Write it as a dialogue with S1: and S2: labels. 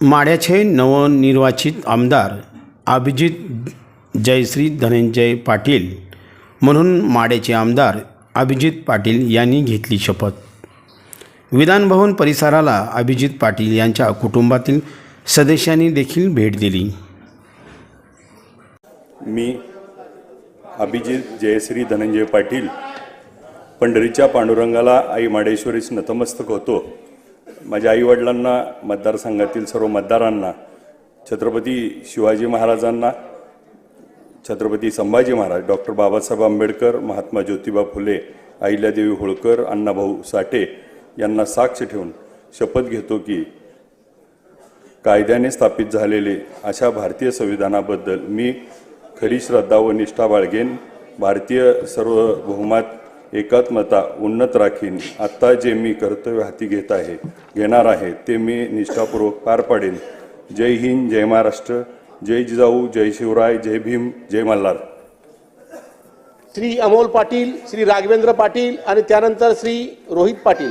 S1: माड्याचे नवनिर्वाचित आमदार अभिजित जयश्री धनंजय पाटील म्हणून माड्याचे आमदार अभिजित पाटील यांनी घेतली शपथ. विधानभवन परिसराला अभिजित पाटील यांच्या कुटुंबातील सदस्यांनी देखील भेट दिली.
S2: मी अभिजित जयश्री धनंजय पाटील पंढरीच्या पांडुरंगाला आई माडेश्वरीस नतमस्तक होतो. माझ्या आईवडिलांना मतदारसंघातील सर्व मतदारांना छत्रपती शिवाजी महाराजांना छत्रपती संभाजी महाराज डॉक्टर बाबासाहेब आंबेडकर महात्मा ज्योतिबा फुले अहिल्यादेवी होळकर अण्णाभाऊ साठे यांना साक्ष ठेवून शपथ घेतो की कायद्याने स्थापित झालेले अशा भारतीय संविधानाबद्दल मी खरी श्रद्धा व निष्ठा बाळगेन. भारतीय सर्वभौमात एकात्मता उन्नत राखीन. आत्ता जे मी कर्तव्य हाती घेत आहे घेणार आहे ते मी निष्ठापूर्वक पार पाडेन. जय हिंद जय महाराष्ट्र. जय जिजाऊ जय शिवराय जय भीम जय मल्हार.
S3: श्री अमोल पाटील श्री राघवेंद्र पाटील आणि त्यानंतर श्री रोहित पाटील.